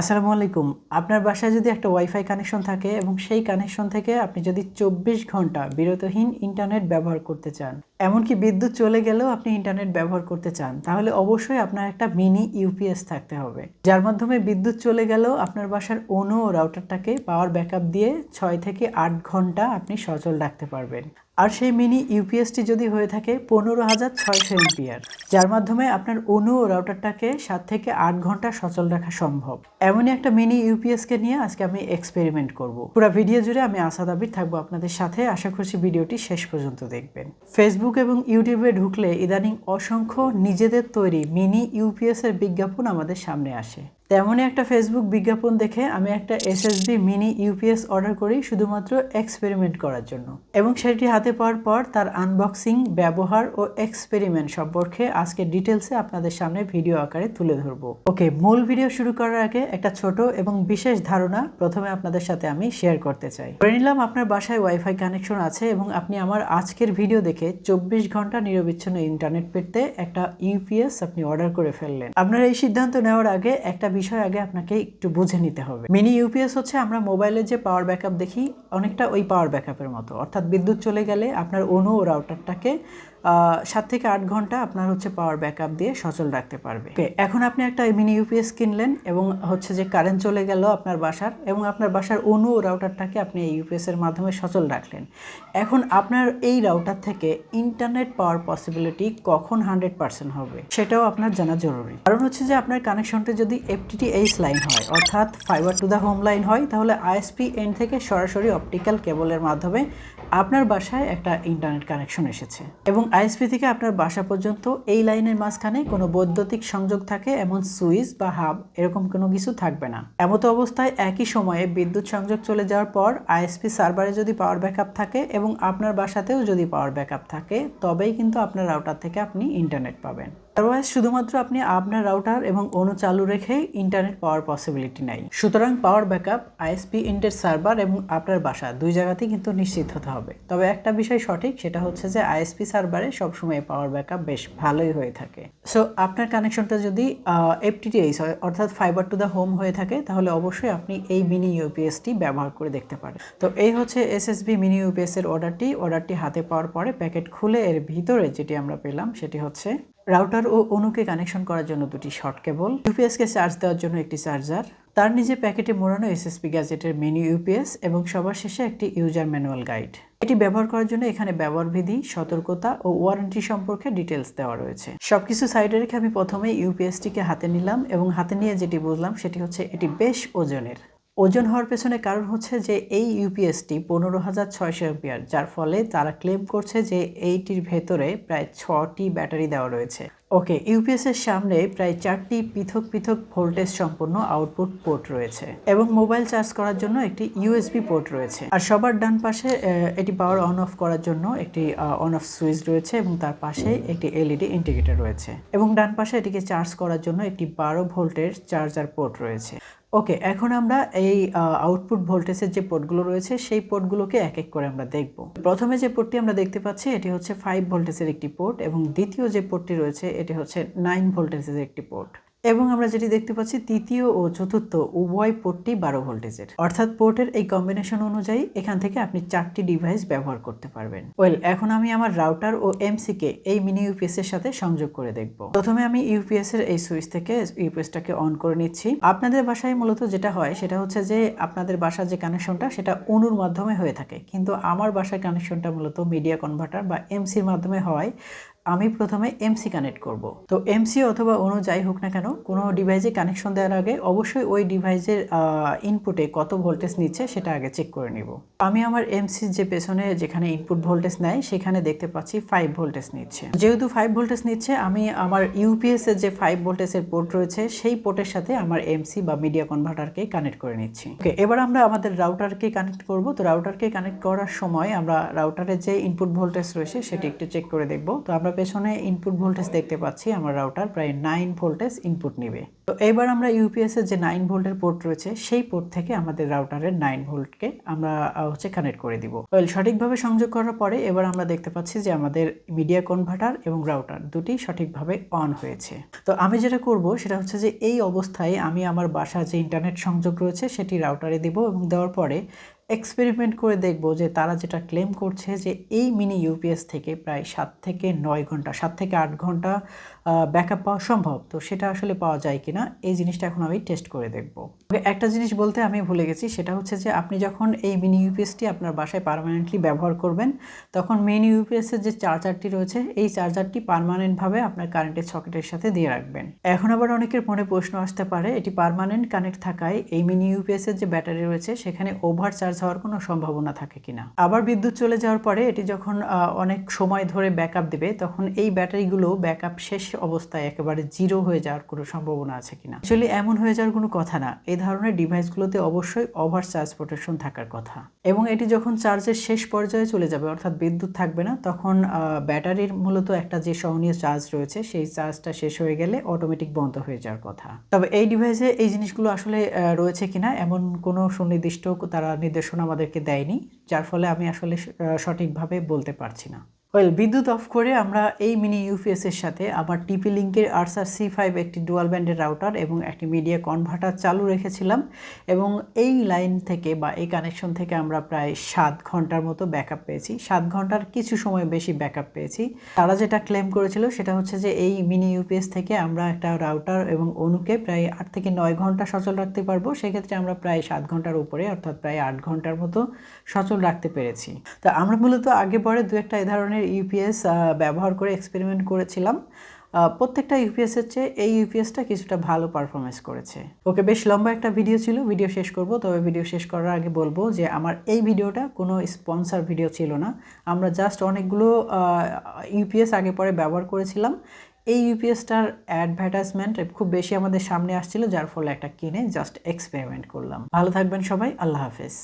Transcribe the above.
আসসালামু আলাইকুম। আপনার বাসায় যদি একটা ওয়াইফাই কানেকশন থাকে এবং সেই কানেকশন থেকে আপনি যদি চব্বিশ ঘণ্টা বিরতহীন ইন্টারনেট ব্যবহার করতে চান, এমনকি বিদ্যুৎ চলে গেলেও আপনি ইন্টারনেট ব্যবহার করতে চান, তাহলে অবশ্যই আপনার একটা মিনি ইউপিএস থাকতে হবে। যার মাধ্যমে বিদ্যুৎ চলে গেলেও আপনার বাসার অনু রাউটারটাকে পাওয়ার ব্যাকআপ দিয়ে ছয় থেকে আট ঘণ্টা আপনি সচল রাখতে পারবেন। আর সেই মিনি ইউপিএসটি যদি হয়ে থাকে পনেরো হাজার ছয়শো এমপিআর, যার মাধ্যমে আপনার অনু রাউটারটাকে সাত থেকে আট ঘণ্টা সচল রাখা সম্ভব। এমনই একটা মিনি ইউপিএসকে নিয়ে আজকে আমি এক্সপেরিমেন্ট করব। পুরো ভিডিও জুড়ে আমি আসাদ আবির থাকব আপনাদের সাথে। আশা করছি ভিডিওটি শেষ পর্যন্ত দেখবেন। ফেসবুক এবং ইউটিউবে ঢুকলে ইদানিং অসংখ্য নিজেদের তৈরি মিনি ইউপিএস এর বিজ্ঞাপন আমাদের সামনে আসে। তেমনই একটা ফেসবুক বিজ্ঞাপন দেখে আমি একটা এসএসবি মিনি ইউপিএস অর্ডার করি শুধুমাত্র এক্সপেরিমেন্ট করার জন্য। এবং সেটি হাতে পাওয়ার পর তার আনবক্সিং ব্যবহার ও এক্সপেরিমেন্ট সম্পর্কে আজকে ডিটেলসে আপনাদের সামনে ভিডিও আকারে তুলে ধরবো। ওকে, মূল ভিডিও শুরু করার আগে একটা ছোট এবং বিশেষ ধারণা প্রথমে আপনাদের সাথে আমি শেয়ার করতে চাই। ধরে নিলাম আপনার বাসায় ওয়াইফাই কানেকশন আছে এবং আপনি আমার আজকের ভিডিও দেখে চব্বিশ ঘণ্টা নিরবিচ্ছিন্ন ইন্টারনেট পেতে একটা ইউপিএস আপনি অর্ডার করে ফেললেন। আপনার এই সিদ্ধান্ত নেওয়ার আগে একটা বিষয় আগে আপনাকে একটু বুঝে নিতে হবে। মিনি ইউপিএস হচ্ছে আমরা মোবাইলে যে পাওয়ার ব্যাকআপ দেখি, অনেকটা ওই পাওয়ার ব্যাকআপের মতো। অর্থাৎ বিদ্যুৎ চলে গেলে আপনার অনু ও রাউটারটাকে সাত থেকে আট ঘণ্টা আপনার হচ্ছে পাওয়ার ব্যাকআপ দিয়ে সচল রাখতে পারবে। এখন আপনি একটা মিনি ইউপিএস কিনলেন এবং হচ্ছে যে কারেন্ট চলে গেল আপনার বাসার এবং আপনার বাসার অনু রাউটারটাকে আপনি এই ইউপিএস এর মাধ্যমে সচল রাখলেন। এখন আপনার এই রাউটার থেকে ইন্টারনেট পাওয়ার পসিবিলিটি কখন হান্ড্রেড পার্সেন্ট হবে সেটাও আপনার জানা জরুরি। কারণ হচ্ছে যে আপনার কানেকশনটা যদি এফটিটি এইচ লাইন হয়, অর্থাৎ fibre to the home line হয়, তাহলে আইএসপি এন থেকে সরাসরি অপটিক্যাল কেবলের মাধ্যমে আপনার বাসায় একটা ইন্টারনেট কানেকশন এসেছে এবং আইএসপি থেকে আপনার বাসা পর্যন্ত এই লাইনের মাঝখানে কোনো বৈদ্যুতিক সংযোগ থাকে, এমন সুইচ বা হাব এরকম কোনো কিছু থাকবে না। এমত অবস্থায় একই সময়ে বিদ্যুৎ সংযোগ চলে যাওয়ার পর আইএসপি সার্ভারে যদি পাওয়ার ব্যাকআপ থাকে এবং আপনার বাসাতেও যদি পাওয়ার ব্যাকআপ থাকে, তবেই কিন্তু আপনার রাউটার থেকে আপনি ইন্টারনেট পাবেন। আদারওয়াইজ শুধুমাত্র আপনি আপনার রাউটার এবং অনু চালু রেখেই ইন্টারনেট পাওয়ার পসিবিলিটি নাই। সুতরাং পাওয়ার ব্যাকআপ আইএসপি ইন্টের সার্ভার এবং আপনার বাসা দুই জায়গাতেই কিন্তু নিশ্চিত হতে হবে। তবে একটা বিষয় সঠিক, সেটা হচ্ছে যে আইএসপি সার্ভারে সবসময় পাওয়ার ব্যাকআপ বেশ ভালোই হয়ে থাকে। সো আপনার কানেকশনটা যদি এফটিটিএইচ হয় অর্থাৎ ফাইবার টু দ্য হোম হয়ে থাকে, তাহলে অবশ্যই আপনি এই মিনি ইউপিএসটি ব্যবহার করে দেখতে পারেন। তো এই হচ্ছে এসএসবি মিনি ইউপিএস এর অর্ডারটি অর্ডারটি হাতে পাওয়ার পরে প্যাকেট খুলে এর ভিতরে যেটি আমরা পেলাম, সেটি হচ্ছে রাউটার ও অনুকে কানেকশন করার জন্য দুটি শর্ট কেবল, ইউপিএসকে চার্জ দেওয়ার জন্য একটি চার্জার, তার নিজে প্যাকেটে মোড়ানো এসএসপি গ্যাজেটের মেনু ইউপিএস এবং সবার শেষে একটি ইউজার ম্যানুয়াল গাইড। এটি ব্যবহার করার জন্য এখানে ব্যবহার বিধি, সতর্কতা ও ওয়ারেন্টি সম্পর্কে ডিটেলস দেওয়া রয়েছে। সবকিছু সাইডে রেখে আমি প্রথমে ইউপিএসটিকে হাতে নিলাম এবং হাতে নিয়ে যেটি বুঝলাম সেটি হচ্ছে এটি বেশ ওজনের। ওজন হওয়ার পেছনে কারণ হচ্ছে যে এই ইউপিএসটি পনেরো হাজার ছয়শো এম্পিয়ার যার ফলে তারা ক্লেম করছে যে এইটির ভেতরে প্রায় ছটি ব্যাটারি দেওয়া রয়েছে। ওকে ইউপিএস এর সামনে প্রায় চারটি পৃথক পৃথক ভোল্টেজ সম্পন্ন আউটপুট পোর্ট রয়েছে এবং মোবাইল চার্জ করার জন্য একটি ইউএসবি পোর্ট রয়েছে। আর সবার ডান পাশে এটি পাওয়ার অন অফ করার জন্য একটি অন অফ সুইচ রয়েছে এবং তার পাশে একটি এলইডি ইন্ডিকেটর রয়েছে এবং ডান পাশে এটিকে চার্জ করার জন্য একটি বারো ভোল্টের চার্জার পোর্ট রয়েছে। ওকে এখন আমরা এই আউটপুট ভোল্টেজের যে পোর্টগুলো রয়েছে, সেই পোর্টগুলোকে এক এক করে আমরা দেখব। প্রথমে যে পোর্টটি আমরা দেখতে পাচ্ছি, এটি হচ্ছে ফাইভ ভোল্টেজের একটি পোর্ট এবং দ্বিতীয় যে পোর্টটি রয়েছে, এটি হচ্ছে নাইন ভোল্টেজের একটি পোর্ট এবং আমরা যেটি দেখতে পাচ্ছি তৃতীয় ও চতুর্থ উভয় পোর্টটি বারো ভোল্টেজের। অর্থাৎ পোর্টের এই কম্বিনেশন অনুযায়ী এখান থেকে আপনি চারটি ডিভাইস ব্যবহার করতে পারবেন। ওয়েল এখন আমি আমার রাউটার ও এমসি কে এই মিনি ইউপিএস এর সাথে সংযোগ করে দেখব। প্রথমে আমি ইউপিএস এর এই সুইচ থেকে ইউপিএসটাকে অন করে নিচ্ছি। আপনাদের বাসায় মূলত যেটা হয়, সেটা হচ্ছে যে আপনাদের বাসার যে কানেকশনটা সেটা অনুর মাধ্যমে হয়ে থাকে। কিন্তু আমার বাসার কানেকশনটা মূলত মিডিয়া কনভার্টার বা এমসির মাধ্যমে হয়। আমি প্রথমে এমসি কানেক্ট করব। তো এমসি অথবা অনু যাই হোক না কেন, কোনো ডিভাইসে কানেকশন দেওয়ার আগে অবশ্যই ওই ডিভাইসের ইনপুটে কত ভোল্টেজ নিচ্ছে সেটা আগে চেক করে নিব। আমি আমার এমসির যে পেছনে যেখানে ইনপুট ভোল্টেজ নেয়, সেখানে দেখতে পাচ্ছি ফাইভ ভোল্টেজ নিচ্ছে। যেহেতু ফাইভ ভোল্টেজ নিচ্ছে, আমি আমার ইউপিএস এর যে ফাইভ ভোল্টেজের পোর্ট রয়েছে, সেই পোর্টের সাথে আমার এমসি বা মিডিয়া কনভার্টারকে কানেক্ট করে নিচ্ছি। ওকে এবার আমরা আমাদের রাউটারকে কানেক্ট করব। তো রাউটারকে কানেক্ট করার সময় আমরা রাউটারের যে ইনপুট ভোল্টেজ রয়েছে, সেটি একটু চেক করে দেখব। তো আমরা পেছনে ইনপুট ভোল্টেজ দেখতে পাচ্ছি, আমার রাউটার প্রায় নাইন ভোল্টেজ ইনপুট নেবে। তো এবার আমরা ইউপিএস এর যে নাইন ভোল্টের পোর্ট রয়েছে, সেই পোর্ট থেকে আমাদের রাউটারের নাইন ভোল্টকে আমরা হচ্ছে কানেক্ট করে দিব। ওয়েল সঠিকভাবে সংযোগ করার পরে এবার আমরা দেখতে পাচ্ছি যে আমাদের মিডিয়া কনভার্টার এবং রাউটার দুটি সঠিকভাবে অন হয়েছে। তো আমি যেটা করব, সেটা হচ্ছে যে এই অবস্থায় আমি আমার বাসার যে ইন্টারনেট সংযোগ রয়েছে, সেটি রাউটারে দিব এবং দেওয়ার পরে এক্সপেরিমেন্ট করে দেখব যে তারা যেটা ক্লেম করছে যে এই মিনি ইউপিএস থেকে প্রায় সাত থেকে নয় ঘণ্টা, সাত থেকে আট ঘণ্টা ব্যাকআপ পাওয়া সম্ভব। তো সেটা আসলে পাওয়া যায় কিনা, এই জিনিসটা এখন আমি টেস্ট করে দেখব। একটা জিনিস বলতে আমি ভুলে গেছি, সেটা হচ্ছে যে আপনি যখন এই মিনি ইউপিএসটি আপনার বাসায় পার্মানেন্টলি ব্যবহার করবেন, তখন মিনি ইউপিএসের যে চার্জারটি রয়েছে, এই চার্জারটি পার্মানেন্টভাবে আপনার কারেন্টের সকেটের সাথে দিয়ে রাখবেন। এখন আবার অনেকের মনে প্রশ্ন আসতে পারে, এটি পার্মানেন্ট কানেক্ট থাকায় এই মিনি ইউপিএসের যে ব্যাটারি রয়েছে, সেখানে ওভার চার্জ হওয়ার কোনো সম্ভাবনা থাকে কিনা। আবার বিদ্যুৎ চলে যাওয়ার পরে এটি যখন অনেক সময় ধরে ব্যাকআপ দেবে, তখন এই ব্যাটারিগুলো ব্যাকআপ শেষ অবস্থায় একেবারে জিরো হয়ে যাওয়ার কোনো সম্ভাবনা আছে কিনা। অ্যাকচুয়ালি এমন হয়ে যাওয়ার কোনো কথা না। এই ধরনের ডিভাইসগুলোতে অবশ্যই ওভার চার্জ প্রোটেকশন থাকার কথা। এবং এটি যখন চার্জের শেষ পর্যায়ে চলে যাবে, অর্থাৎ বিদ্যুৎ থাকবে না, তখন ব্যাটারির মূলত একটা যে সহনীয় চার্জ রয়েছে, সেই চার্জটা শেষ হয়ে গেলে অটোমেটিক বন্ধ হয়ে যাওয়ার কথা। তবে এই ডিভাইসে এই জিনিসগুলো আসলে রয়েছে কিনা, এমন কোনো সুনির্দিষ্ট তারা নির্দেশনা আমাদেরকে দেয়নি যার ফলে আমি আসলে সঠিকভাবে বলতে পারছি না। ওয়েল বিদ্যুৎ অফ করে আমরা এই মিনি ইউপিএস এর সাথে আবার টিপি লিঙ্কের আরসার সি ফাইভ একটি ডুয়াল ব্যান্ডের রাউটার এবং একটি মিডিয়া কনভার্টার চালু রেখেছিলাম এবং এই লাইন থেকে বা এই কানেকশন থেকে আমরা প্রায় সাত ঘণ্টার মতো ব্যাকআপ পেয়েছি। সাত ঘণ্টার কিছু সময় বেশি ব্যাকআপ পেয়েছি। তারা যেটা ক্লেম করেছিল সেটা হচ্ছে যে এই মিনি ইউপিএস থেকে আমরা একটা রাউটার এবং অনুকে প্রায় আট থেকে নয় ঘণ্টা সচল রাখতে পারব। সেক্ষেত্রে আমরা প্রায় সাত ঘণ্টার উপরে অর্থাৎ প্রায় আট ঘণ্টার মতো সচল রাখতে পেরেছি। তো আমরা মূলত আগে পরে দু একটা এ ধরনের ইউপিএস ব্যবহার করে এক্সপেরিমেন্ট করেছিলাম। প্রত্যেকটা ইউপিএসের চেয়ে এই ইউপিএসটা কিছুটা ভালো পারফরমেন্স করেছে। ওকে, বেশ লম্বা একটা ভিডিও ছিল ভিডিও শেষ করব। তবে ভিডিও শেষ করার আগে বলব যে, আমার এই ভিডিওটা কোনো স্পন্সর ভিডিও ছিল না। আমরা জাস্ট অনেকগুলো ইউপিএস আগে পরে ব্যবহার করেছিলাম। এই ইউপিএসটার অ্যাডভার্টাইজমেন্ট খুব বেশি আমাদের সামনে আসছিল, যার ফলে একটা কিনে জাস্ট এক্সপেরিমেন্ট করলাম। ভালো থাকবেন সবাই, আল্লাহ হাফেজ।